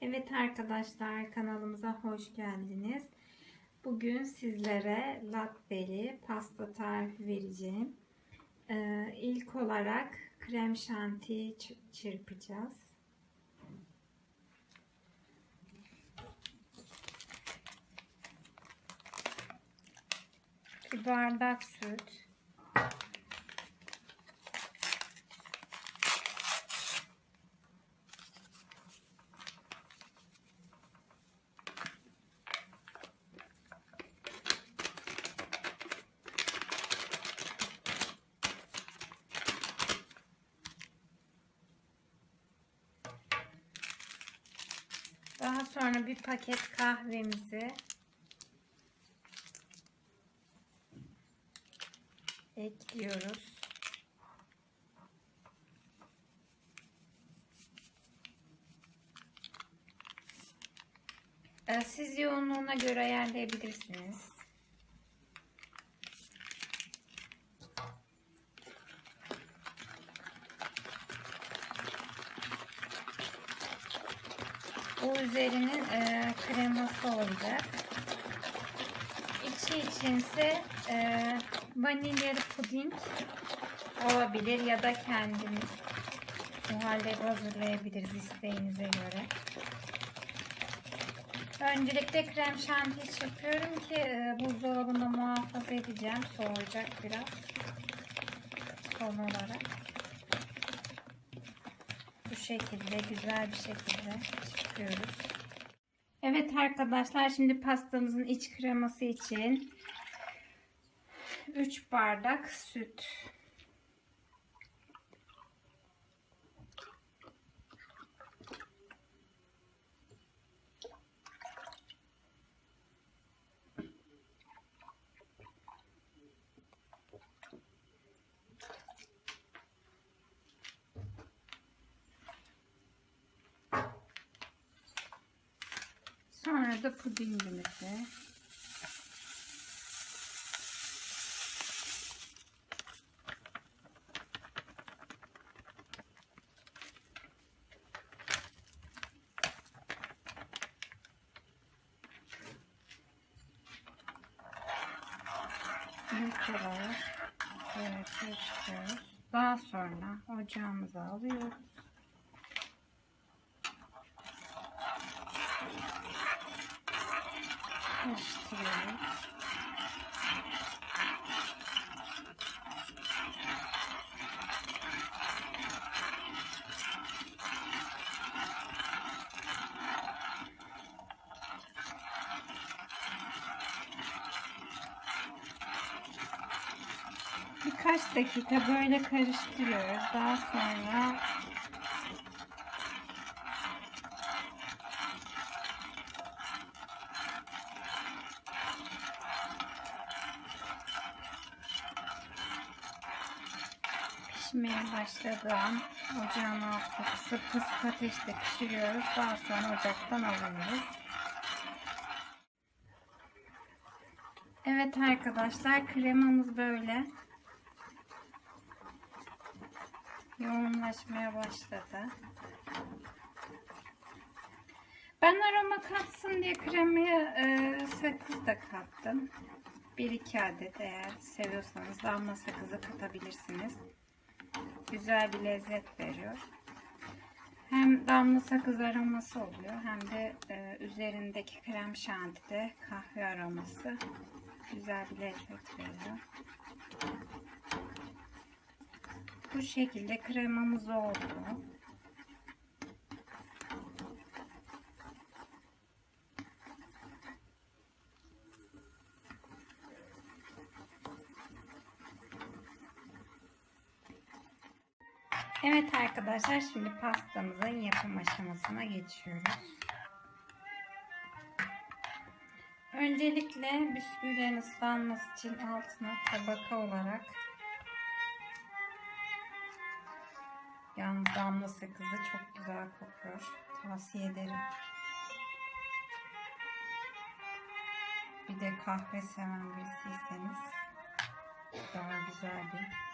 Evet arkadaşlar kanalımıza hoş geldiniz. Bugün sizlere latteli pasta tarifi vereceğim. Ee, ilk olarak krem şanti çırpacağız. Bir bardak süt. Daha sonra bir paket kahvemizi ekliyoruz. Ee, Siz yoğunluğuna göre ayarlayabilirsiniz. Bu üzerinin e, kreması olacak. İçi içinse e, vanilyalı puding olabilir ya da kendiniz muhallebi hazırlayabiliriz isteğinize göre. Öncelikle krem şanti yapıyorum ki e, buzdolabında muhafaza edeceğim. Soğuyacak biraz. Son olarak. Bu şekilde güzel bir şekilde çıkıyoruz. Evet arkadaşlar şimdi pastamızın iç kreması için 3 bardak süt. Sonra da seçiyoruz. Daha sonra ocağımıza alıyoruz. Karıştırıyoruz. Birkaç dakika böyle karıştırıyoruz. Daha sonra an ocağın altında kısık kısık ateşte pişiriyoruz. Daha sonra ocaktan alıyoruz. Evet arkadaşlar kremamız böyle yoğunlaşmaya başladı. Ben aroma katsın diye kremaya e, sakız da kattım. 1-2 adet eğer seviyorsanız damla sakızı katabilirsiniz. Güzel bir lezzet veriyor. Hem damla sakız aroması oluyor hem de e, üzerindeki krem şantide kahve aroması güzel bir lezzet veriyor. Bu şekilde kremamız oldu. Evet arkadaşlar şimdi pastamızın yapım aşamasına geçiyoruz. Öncelikle bisküvilerin ıslanması için altına tabaka olarak yalnız damla sakızı çok güzel kokuyor. Tavsiye ederim. Bir de kahve seven birisiyseniz daha güzel bir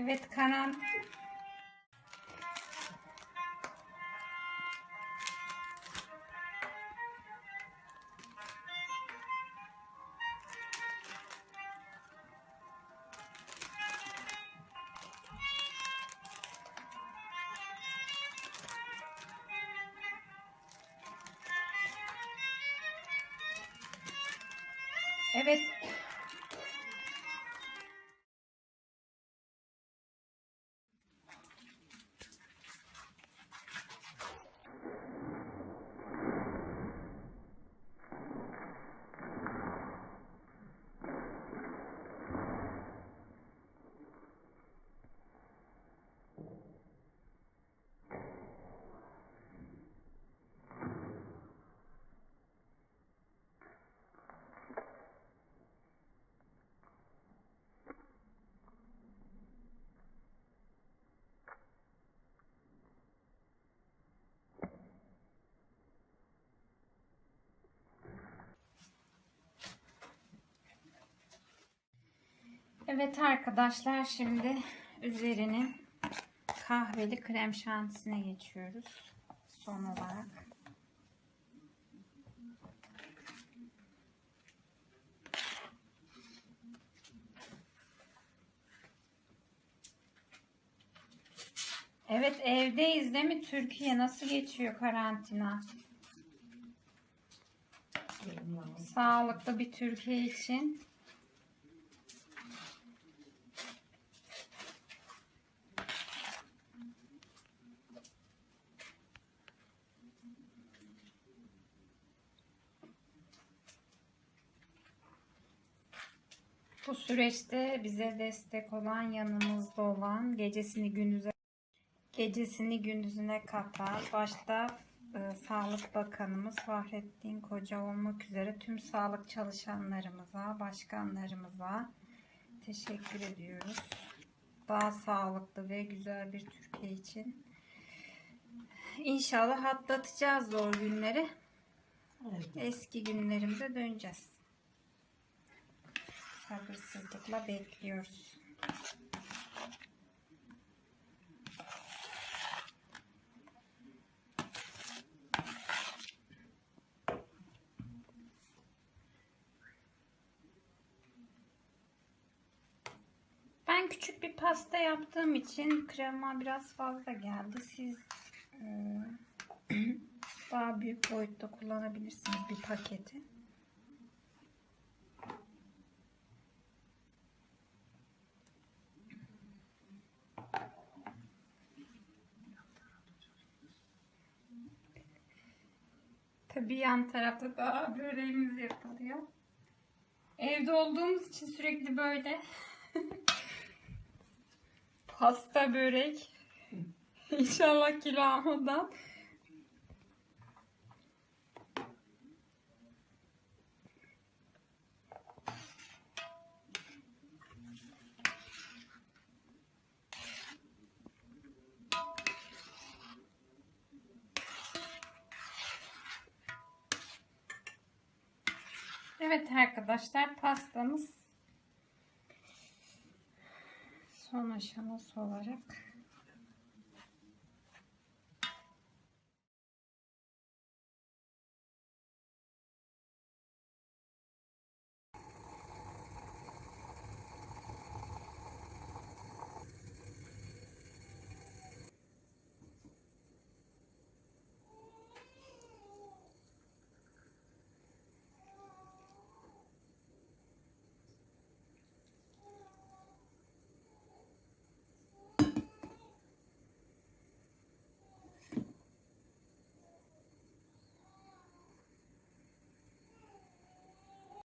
Evet Karan. Evet. Evet arkadaşlar şimdi üzerine kahveli krem şantisine geçiyoruz. Son olarak. Evet evdeyiz değil mi? Türkiye nasıl geçiyor karantina? Sağlıklı bir Türkiye için. Bu süreçte bize destek olan, yanımızda olan, gecesini gündüze gecesini gündüzüne katan, başta e, Sağlık Bakanımız Fahrettin Koca olmak üzere tüm sağlık çalışanlarımıza, başkanlarımıza teşekkür ediyoruz. Daha sağlıklı ve güzel bir Türkiye için. İnşallah atlatacağız zor günleri. Eski günlerimize döneceğiz. Sabırsızlıkla bekliyoruz. Ben küçük bir pasta yaptığım için krema biraz fazla geldi. Siz e, daha büyük boyutta kullanabilirsiniz bir paketi. Yan tarafta daha böreğimiz yapılıyor. Evde olduğumuz için sürekli böyle pasta börek. İnşallah kilo almadan. Evet arkadaşlar pastamız son aşaması olarak